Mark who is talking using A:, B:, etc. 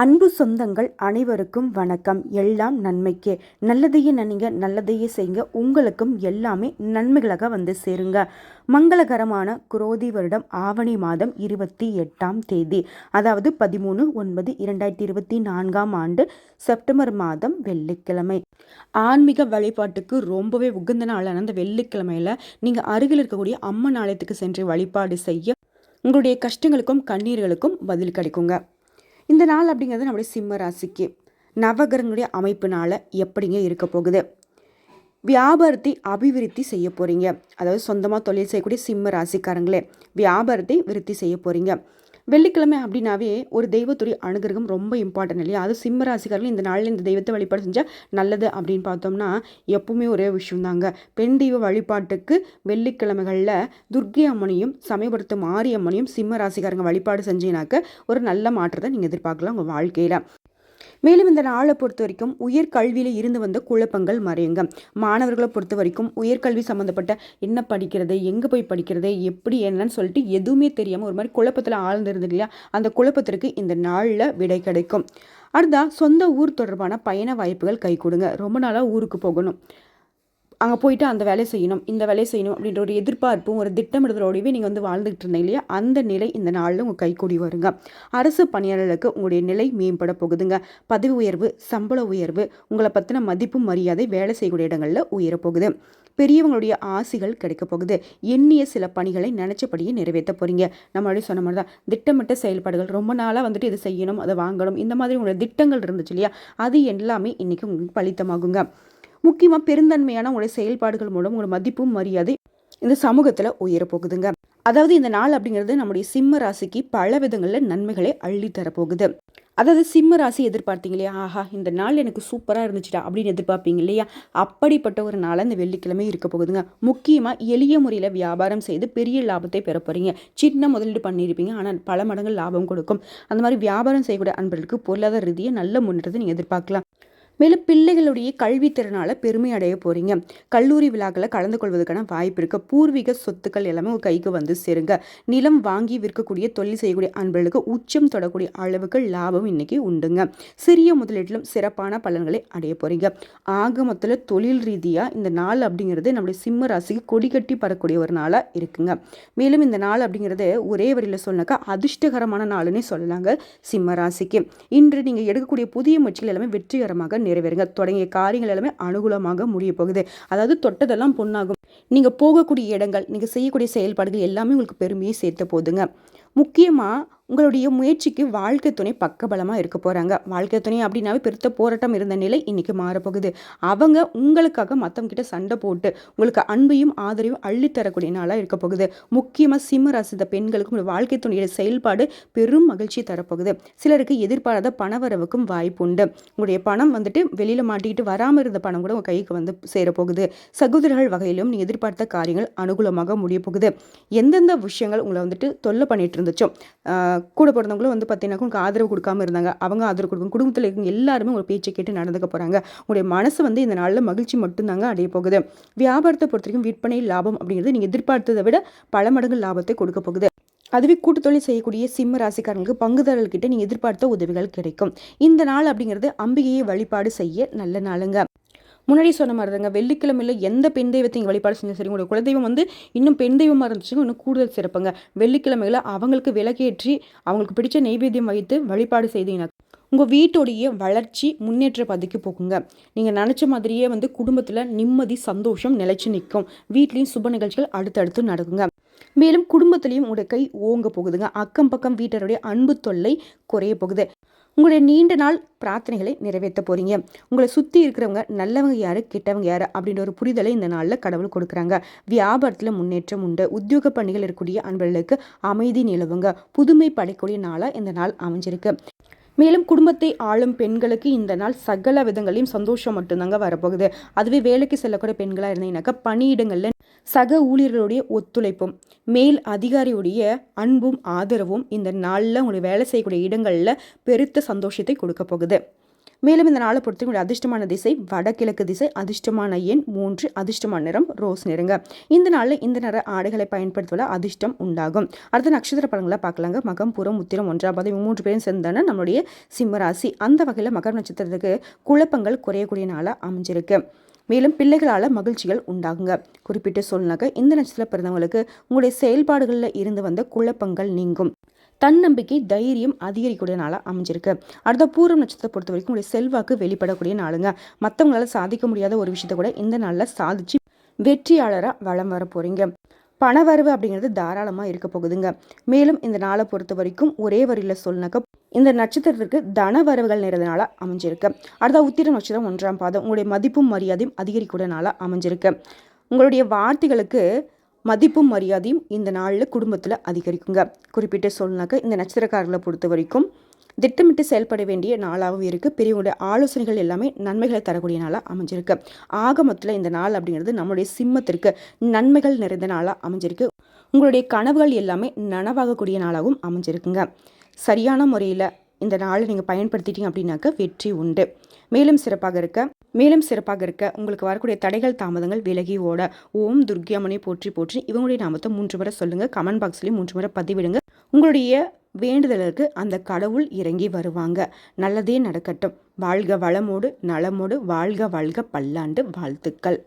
A: அன்பு சொந்தங்கள் அனைவருக்கும் வணக்கம். எல்லாம் நன்மைக்கே. நல்லதையே நினைங்க நல்லதையே செய்யுங்க. உங்களுக்கும் எல்லாமே நன்மைகளாக வந்து சேருங்க. மங்களகரமான குரோதி வருடம் ஆவணி மாதம் இருபத்தி எட்டாம் தேதி. அதாவது பதிமூணு ஒன்பது இரண்டாயிரத்தி இருபத்தி நான்காம் ஆண்டு செப்டம்பர் மாதம் வெள்ளிக்கிழமை. ஆன்மீக வழிபாட்டுக்கு ரொம்பவே உகந்த நாளான அந்த வெள்ளிக்கிழமையில் நீங்கள் அருகில் இருக்கக்கூடிய அம்மன் ஆலயத்துக்கு சென்று வழிபாடு செய்ய உங்களுடைய கஷ்டங்களுக்கும் கண்ணீர்களுக்கும் பதில் கிடைக்குங்க. இந்த நாள் அப்படிங்கிறது நம்முடைய சிம்ம ராசிக்கு. நவகிரகங்களுடைய அமைப்பினால் எப்படிங்க இருக்க போகுது? வியாபாரத்தை அபிவிருத்தி செய்ய போகிறீங்க அதாவது சொந்தமாக தொழில் செய்யக்கூடிய சிம்ம ராசிக்காரங்களே வியாபாரத்தை விருத்தி செய்ய போகிறீங்க வெள்ளிக்கிழமை அப்படின்னாவே ஒரு தெய்வத்துறை அனுகிரகம் ரொம்ப இம்பார்ட்டன் இல்லையா? அது சிம்ம இந்த நாளில் இந்த தெய்வத்தை வழிபாடு செஞ்சால் நல்லது அப்படின்னு பார்த்தோம்னா எப்பவுமே ஒரே விஷயம் தாங்க பெண் தெய்வ வழிபாட்டுக்கு வெள்ளிக்கிழமைகளில் துர்கை அம்மனையும் சமயபுரத்து மாரியம்மனையும் சிம்ம ராசிக்காரங்க வழிபாடு செஞ்சீங்கனாக்க ஒரு நல்ல மாற்றத்தை நீங்கள் எதிர்பார்க்கலாம் உங்கள் வாழ்க்கையில். மேலும் இந்த நாளை பொறுத்த வரைக்கும் உயர்கல்வியில் இருந்து வந்த குழப்பங்கள் மறையுங்க. மாணவர்களை பொறுத்த வரைக்கும் உயர்கல்வி சம்மந்தப்பட்ட என்ன படிக்கிறது எங்கே போய் படிக்கிறது எப்படி என்னன்னு சொல்லிட்டு எதுவுமே தெரியாமல் ஒரு மாதிரி குழப்பத்தில் ஆழ்ந்திருந்தது இல்லையா? அந்த குழப்பத்திற்கு இந்த நாளில் விடை கிடைக்கும். அடுத்தா சொந்த ஊர் தொடர்பான பயண வாய்ப்புகள் கை கொடுங்க. ரொம்ப நாளாக ஊருக்கு போகணும். அங்கே போயிட்டு அந்த வேலையை செய்யணும் இந்த வேலையை செய்யணும் அப்படின்ற ஒரு எதிர்பார்ப்பும் ஒரு திட்டமிடுதலோடவே நீங்கள் வந்து வாழ்ந்துகிட்டு இருந்தீங்க இல்லையா? அந்த நிலை இந்த நாளில் உங்கள் கைக்கூடி வருங்க. அரசு பணியாளர்களுக்கு உங்களுடைய நிலை மேம்பட போகுதுங்க. பதவி உயர்வு சம்பள உயர்வு உங்களை பற்றின மதிப்பு மரியாதை வேலை செய்யக்கூடிய இடங்களில் உயரப்போகுது பெரியவங்களுடைய ஆசைகள் கிடைக்க போகுது. எண்ணிய சில பணிகளை நினச்சபடியே நிறைவேற்ற போகிறீங்க நம்மளுடைய சொன்ன மாதிரி தான் திட்டமிட்ட செயல்பாடுகள் ரொம்ப நாளாக வந்துட்டு இது செய்யணும் அதை வாங்கணும் இந்த மாதிரி உங்களுடைய திட்டங்கள் இருந்துச்சு இல்லையா? அது எல்லாமே இன்றைக்கி உங்களுக்கு பலித்தமாகுங்க. முக்கியமாக பெருந்தன்மையான உங்களுடைய செயல்பாடுகள் மூலம் உங்களோட மதிப்பும் மரியாதை இந்த சமூகத்தில் உயரப்போகுதுங்க அதாவது இந்த நாள் அப்படிங்கிறது நம்முடைய சிம்ம ராசிக்கு பல விதங்களில் நன்மைகளை அள்ளி தரப்போகுது. அதாவது சிம்ம ராசி எதிர்பார்த்தீங்க இல்லையா? ஆஹா இந்த நாள் எனக்கு சூப்பராக இருந்துச்சுடா அப்படின்னு எதிர்பார்ப்பீங்க இல்லையா? அப்படிப்பட்ட ஒரு நாள் இந்த வெள்ளிக்கிழமை இருக்க போகுதுங்க. முக்கியமாக எளிய முறையில் வியாபாரம் செய்து பெரிய லாபத்தை பெற போகிறீங்க சின்ன முதலீடு பண்ணியிருப்பீங்க. ஆனால் பல மடங்கு லாபம் கொடுக்கும். அந்த மாதிரி வியாபாரம் செய்யக்கூடிய அன்பர்களுக்கு பொருளாதார ரீதியாக நல்ல முன்னேற்றத்தை நீங்கள் எதிர்பார்க்கலாம். மேலும் பிள்ளைகளுடைய கல்வி பெருமை அடைய போகிறீங்க கல்லூரி விழாக்களை கலந்து கொள்வதற்கான வாய்ப்பு இருக்குது பூர்வீக சொத்துக்கள் எல்லாமே உங்கள் கைக்கு வந்து சேருங்க. நிலம் வாங்கி விற்கக்கூடிய தொழில் செய்யக்கூடிய அன்பர்களுக்கு உச்சம் தொடக்கூடிய அளவுக்கு லாபம் இன்னைக்கு உண்டுங்க. சிறிய முதலீட்டிலும் சிறப்பான பலன்களை அடைய போகிறீங்க ஆக மொத்தத்தில் தொழில் ரீதியாக இந்த நாள் அப்படிங்கிறது நம்முடைய சிம்ம ராசிக்கு கொடி கட்டி பறக்கூடிய ஒரு நாளாக இருக்குங்க. மேலும் இந்த நாள் அப்படிங்கிறது ஒரே வரியில் சொன்னாக்கா அதிர்ஷ்டகரமான நாளுன்னே சொல்லலாங்க சிம்ம ராசிக்கு. இன்று நீங்கள் எடுக்கக்கூடிய புதிய முயற்சிகள் எல்லாமே வெற்றிகரமாக நிறைவேறுங்க. தொடங்கிய காரியங்கள் எல்லாமே அனுகூலமாக முடிய போகுது. அதாவது தொட்டதெல்லாம் பொண்ணாகும் நீங்கள் போகக்கூடிய இடங்கள் நீங்கள் செய்யக்கூடிய செயல்பாடுகள் எல்லாமே உங்களுக்கு பெருமையை சேர்த்த போதுங்க முக்கியமாக உங்களுடைய முயற்சிக்கு வாழ்க்கை துணை பக்கபலமாக இருக்க போகிறாங்க வாழ்க்கை துணை அப்படின்னாவே பெருத்த போராட்டம் இருந்த நிலை இன்றைக்கி மாறப்போகுது. அவங்க உங்களுக்காக மற்றவங்கிட்ட சண்டை போட்டு உங்களுக்கு அன்பையும் ஆதரவையும் அள்ளித்தரக்கூடிய நாளாக இருக்க போகுது. முக்கியமாக சிம்ம ராசித பெண்களுக்கும் வாழ்க்கை துணையோட செயல்பாடு பெரும் மகிழ்ச்சி தரப்போகுது. சிலருக்கு எதிர்பாராத பணவரவுக்கும் வாய்ப்பு உண்டு. உங்களுடைய பணம் வந்துட்டு வெளியில் மாட்டிக்கிட்டு வராமல் இருந்த பணம் கூட உங்கள் கைக்கு வந்து சேரப்போகுது. சகோதரர்கள் வகையிலும் நீ எதிர்பார்த்த காரியங்கள் அனுகூலமாக முடிய போகுது எந்தெந்த விஷயங்கள் உங்களை வந்துட்டு தொல்லை பண்ணிட்டு இருந்துச்சோ கூட பிறந்தவங்களும் வந்து பார்த்தீங்கன்னா உங்களுக்கு ஆதரவு கொடுக்காம இருந்தாங்க. அவங்க ஆதரவு கொடுக்கும். குடும்பத்தில் இருக்க எல்லாருமே ஒரு பேச்சை கேட்டு நடந்துக்க போகிறாங்க உங்களுடைய மனசு வந்து இந்த நாளில் மகிழ்ச்சி மட்டும்தாங்க அடைய போகுது. வியாபாரத்தை பொறுத்த வரைக்கும் விற்பனை லாபம் அப்படிங்கிறது நீங்கள் எதிர்பார்த்ததை விட பல மடங்கு லாபத்தை கொடுக்க போகுது. அதுவே கூட்டுத்தொழில் செய்யக்கூடிய சிம்ம ராசிக்காரங்களுக்கு பங்குதாரர்கிட்ட நீங்கள் எதிர்பார்த்த உதவிகள் கிடைக்கும். இந்த நாள் அப்படிங்கிறது அம்பிகையை வழிபாடு செய்ய நல்ல நாளுங்க. முன்னாடி சொன்ன மாதிரி தாங்க வெள்ளிக்கிழமையில் எந்த பெண் தெய்வத்தை நீங்கள் வழிபாடு செஞ்சால் சரி உங்களுடைய குலதெய்வம் வந்து இன்னும் பெண் தெய்வமாக இருந்துச்சுன்னா இன்னும் கூடுதல் சிறப்புங்க. வெள்ளிக்கிழமையில் அவங்களுக்கு விலக்கேற்றி அவங்களுக்கு பிடிச்ச நெய்வேத்தியம் வைத்து வழிபாடு செய்தீங்கன்னா உங்கள் வீட்டுடைய வளர்ச்சி முன்னேற்ற பதிக்கு போகுங்க. நீங்கள் நினச்ச மாதிரியே வந்து குடும்பத்தில் நிம்மதி சந்தோஷம் நிலைச்சு நிற்கும் வீட்லேயும் சுப நிகழ்ச்சிகள் அடுத்தடுத்து நடக்குங்க. மேலும் குடும்பத்திலையும் உங்களுடைய கை ஓங்க போகுதுங்க. அக்கம் பக்கம் வீட்டருடைய அன்பு தொல்லை குறைய போகுது. உங்களுடைய நீண்ட நாள் பிரார்த்தனைகளை நிறைவேற்ற போகிறீங்க உங்களை சுற்றி இருக்கிறவங்க நல்லவங்க யார் கெட்டவங்க யார் அப்படின்ற ஒரு புரிதலை இந்த நாளில் கடவுள் கொடுக்குறாங்க. வியாபாரத்தில் முன்னேற்றம் உண்டு. உத்தியோக பணிகள் இருக்கக்கூடிய அன்பர்களுக்கு அமைதி நிலவுங்க. புதுமை படைக்கூடிய நாளாக இந்த நாள் அமைஞ்சிருக்கு. மேலும் குடும்பத்தை ஆளும் பெண்களுக்கு இந்த நாள் சகல விதங்களையும் சந்தோஷம் மட்டும்தாங்க வரப்போகுது. அதுவே வேலைக்கு செல்லக்கூடிய பெண்களாக இருந்தீங்கன்னாக்கா பணியிடங்களில் சக ஊழியர்களுடைய ஒத்துழைப்பும் மேல் அதிகாரியுடைய அன்பும் ஆதரவும் இந்த நாளில் உங்களுக்கு வேலை செய்யக்கூடிய இடங்களில் பெருத்த சந்தோஷத்தை கொடுக்க போகுது. மேலும் இந்த நாளை பொறுத்த உங்களுடைய அதிர்ஷ்டமான திசை வடகிழக்கு திசை அதிர்ஷ்டமான எண் மூன்று அதிர்ஷ்டமான நிறம் ரோஸ் நிறங்க இந்த நாளில் இந்த நிற ஆடைகளை பயன்படுத்துவதால் அதிர்ஷ்டம் உண்டாகும். அடுத்த நட்சத்திர பலன்களை பார்க்கலாங்க. மகம் புறம் உத்திரம் ஒன்றாம் பதவி மூன்று பேரும் சேர்ந்தான நம்மளுடைய சிம்மராசி அந்த வகையில் மகர நட்சத்திரத்துக்கு குழப்பங்கள் குறையக்கூடிய நாளாக அமைஞ்சிருக்கு. மேலும் பிள்ளைகளால் மகிழ்ச்சிகள் உண்டாகுங்க. குறிப்பிட்டு சொல்லினாக்க இந்த நட்சத்திர பிறந்தவங்களுக்கு உங்களுடைய செயல்பாடுகளில் இருந்து வந்த குழப்பங்கள் நீங்கும். தன்னம்பிக்கை தைரியம் அதிகரிக்கக்கூடிய நாளாக அமைஞ்சிருக்கு. அடுத்த பூரம் நட்சத்திரத்தை பொறுத்த வரைக்கும் உங்களுடைய செல்வாக்கு வெளிப்படக்கூடிய நாளுங்க. மற்றவங்களால சாதிக்க முடியாத ஒரு விஷயத்த கூட இந்த நாளில் சாதிச்சு வெற்றியாளராக வளம் வர போகிறீங்க பணவரவு அப்படிங்கிறது தாராளமாக இருக்க போகுதுங்க. மேலும் இந்த நாளை பொறுத்த வரைக்கும் ஒரே வரியில் சொல்லினாக்க இந்த நட்சத்திரத்திற்கு தன வரவுகள் நிறைந்தனால அமைஞ்சிருக்கு. அடுத்த உத்திர நட்சத்திரம் ஒன்றாம் பாதம். உங்களுடைய மதிப்பும் மரியாதையும் அதிகரிக்கூடிய நாளாக அமைஞ்சிருக்கு. உங்களுடைய வார்த்தைகளுக்கு மதிப்பும் மரியாதையும் இந்த நாளில் குடும்பத்தில் அதிகரிக்குங்க. குறிப்பிட்டு சொல்லினாக்க இந்த நட்சத்திரக்காரர்களை பொறுத்த வரைக்கும் திட்டமிட்டு செயல்பட வேண்டிய நாளாகவும் இருக்குது பெரியவங்களுடைய ஆலோசனைகள் எல்லாமே நன்மைகளை தரக்கூடிய நாளாக அமைஞ்சிருக்கு. ஆகமத்தில் இந்த நாள் அப்படிங்கிறது நம்மளுடைய சிம்மத்திற்கு நன்மைகள் நிறைந்த நாளாக அமைஞ்சிருக்கு. உங்களுடைய கனவுகள் எல்லாமே நனவாகக்கூடிய நாளாகவும் அமைஞ்சிருக்குங்க. சரியான முறையில் இந்த நாளை நீங்கள் பயன்படுத்திட்டீங்க அப்படின்னாக்க வெற்றி உண்டு. மேலும் சிறப்பாக இருக்க மேலும் சிறப்பாக இருக்க உங்களுக்கு வரக்கூடிய தடைகள் தாமதங்கள் விலகி ஓட ஓம் துர்கியம்மனை போற்றி போற்றி இவங்களுடைய நாமத்தை மூன்று முறை சொல்லுங்கள் கமெண்ட் பாக்ஸ்லேயும் மூன்று முறை பதிவிடுங்க. உங்களுடைய வேண்டுதலுக்கு அந்த கடவுள் இறங்கி வருவாங்க. நல்லதே நடக்கட்டும். வாழ்க வளமோடு நலமோடு வாழ்க வாழ்க பல்லாண்டு வாழ்த்துக்கள்.